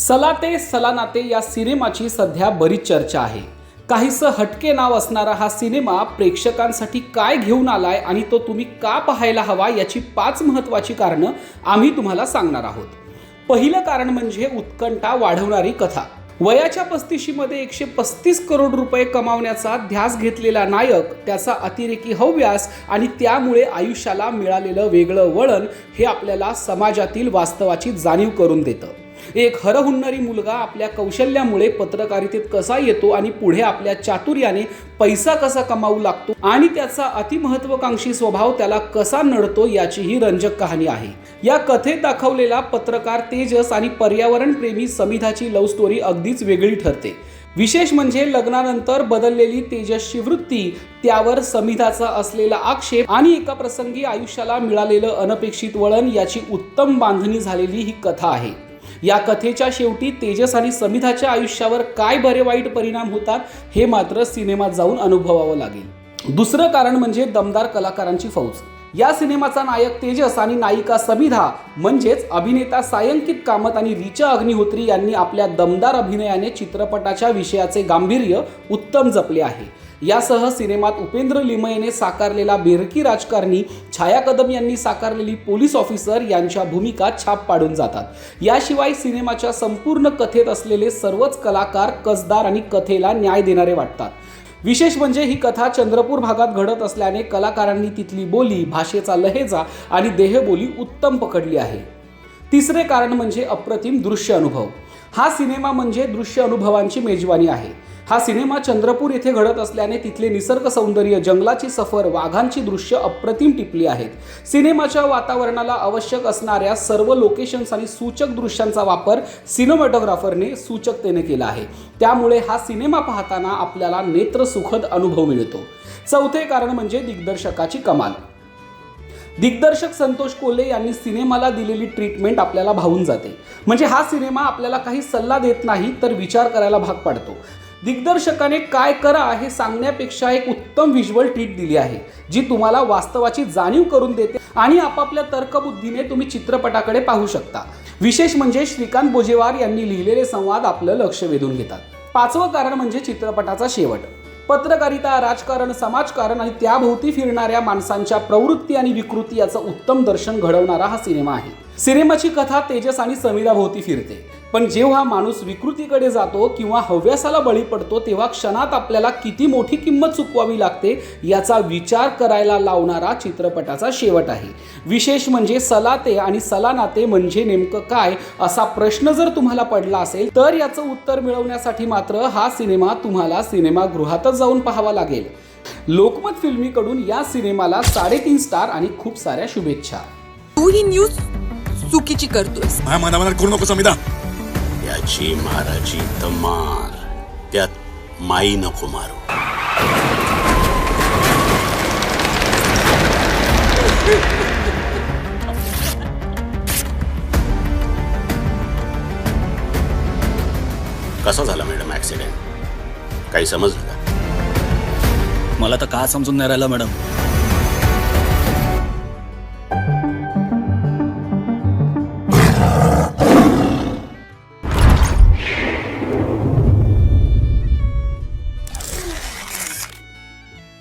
सलाते सलानाते या सिनेमाची सध्या बरीच चर्चा आहे. काहीसं हटके नाव असणारा हा सिनेमा प्रेक्षकांसाठी काय घेऊन आलाय आणि तो तुम्ही का पाहायला हवा याची पाच महत्त्वाची कारणं आम्ही तुम्हाला सांगणार आहोत. पहिलं कारण म्हणजे उत्कंठा वाढवणारी कथा. वयाच्या पस्तीशीमध्ये एकशे पस्तीस करोड रुपये कमावण्याचा ध्यास घेतलेला नायक त्याचा अतिरेकी हव्यास आणि त्यामुळे आयुष्याला मिळालेलं वेगळं वळण हे आपल्याला समाजातील वास्तवाची जाणीव करून देतं. एक हरहुन्नरी मुलगा आपल्या कौशल्यामुळे पत्रकारितेत कसा येतो आणि पुढे आपल्या चातुर्याने पैसा कसा कमावू लागतो आणि त्याचा अतिमहत्वाकांक्षी स्वभाव त्याला कसा नडतो याची ही रंजक कहाणी आहे. या कथेत दाखवलेला पत्रकार तेजस आणि पर्यावरण प्रेमी समिधाची लव्ह स्टोरी अगदीच वेगळी ठरते. विशेष म्हणजे लग्नानंतर बदललेली तेजसची वृत्ती त्यावर समिधाचा असलेला आक्षेप आणि एका प्रसंगी आयुष्याला मिळालेलं अनपेक्षित वळण याची उत्तम बांधणी झालेली ही कथा आहे. या कथेच्या शेवटी तेजस आणि समिधाच्या आयुष्यावर काय बरे वाईट परिणाम होतात हे मात्र सिनेमात जाऊन अनुभवावं लागेल. दुसरं कारण म्हणजे दमदार कलाकारांची फौज. या सिनेमाचा नायक तेजस आणि नायिका समिधा म्हणजेच अभिनेता सायंकित कामत आणि रिचा अग्निहोत्री यांनी आपल्या दमदार अभिनयाने चित्रपटाच्या विषयाचे गांभीर्य उत्तम जपले आहे. यासह सिनेमात उपेंद्र लिमयेने साकारलेला बेरकी राजकारणी छाया कदम यांनी साकारलेली पोलीस ऑफिसर यांच्या भूमिका छाप पाडून जातात. याशिवाय सिनेमाच्या संपूर्ण कथेत असलेले सर्वच कलाकार कसदार आणि कथेला न्याय देणारे वाटतात. विशेष म्हणजे ही कथा चंद्रपूर भागात घडत असल्याने कलाकारांनी तिथली बोली भाषेचा लहेजा आणि देहबोली उत्तम पकडली आहे. तिसरे कारण म्हणजे अप्रतिम दृश्य अनुभव. हा सिनेमा म्हणजे दृश्य अनुभवांची मेजवानी आहे. हा सिनेमा चंद्रपूर येथे घडत असल्याने तिथले निसर्ग सौंदर्य जंगलाची सफर वाघांची दृश्य अप्रतिम टिपली आहेत. सिनेमाच्या वातावरणाला आवश्यक असणाऱ्या सर्व लोकेशन्स आणि सूचक दृश्यांचा वापर सिनेमॅटोग्राफरने सूचकतेने केला आहे. त्यामुळे हा सिनेमा पाहताना आपल्याला नेत्र सुखद अनुभव मिळतो. चौथे कारण म्हणजे दिग्दर्शकाची कमाल. दिग्दर्शक संतोष कोल्हे यांनी सिनेमाला दिलेली ट्रीटमेंट आपल्याला भावून जाते. म्हणजे हा सिनेमा आपल्याला काही सल्ला देत नाही तर विचार करायला भाग पाडतो. दिग्दर्शकाने काय करा हे सांगण्यापेक्षा एक उत्तम व्हिज्युअल ट्रीट दिली आहे जी तुम्हाला वास्तवाची जाणीव करून देते आणि आपापल्या तर्कबुद्धीने तुम्ही चित्रपटाकडे पाहू शकता. विशेष म्हणजे श्रीकांत बोजेवार यांनी लिहिलेले संवाद आपलं लक्ष वेधून घेतात. पाचवं कारण म्हणजे चित्रपटाचा शेवट. पत्रकारिता राजकारण समाजकारण आणि त्याभोवती फिरणाऱ्या माणसांच्या प्रवृत्ती आणि विकृती याचं उत्तम दर्शन घडवणारा हा सिनेमा आहे. सिनेमाची कथा तेजस आणि समीराभोवती फिरते. पण जेव्हा माणूस विकृतीकडे जातो किंवा हव्यासाला बळी पडतो तेव्हा क्षणात आपल्याला किती मोठी किंमत चुकवावी लागते याचा विचार करायला लावणारा चित्रपटाचा शेवट आहे. विशेष म्हणजे सलाते आणि सलानाते म्हणजे नेमकं काय असा प्रश्न जर तुम्हाला पडला असेल तर याचं उत्तर मिळवण्यासाठी मात्र हा सिनेमा तुम्हाला सिनेमागृहातच जाऊन पाहावा लागेल. लोकमत फिल्मीकडून या सिनेमाला साडेतीन स्टार आणि खूप साऱ्या शुभेच्छा. ही न्यूज चुकीची करतोयस. माझ्या मनामनात करू नको समिधा. याची माराची तमार. त्यात माई नको मारू. कसा झाला मॅडम ऍक्सिडेंट काही समजलं का? मला तर का समजून नाही राहिलं मॅडम?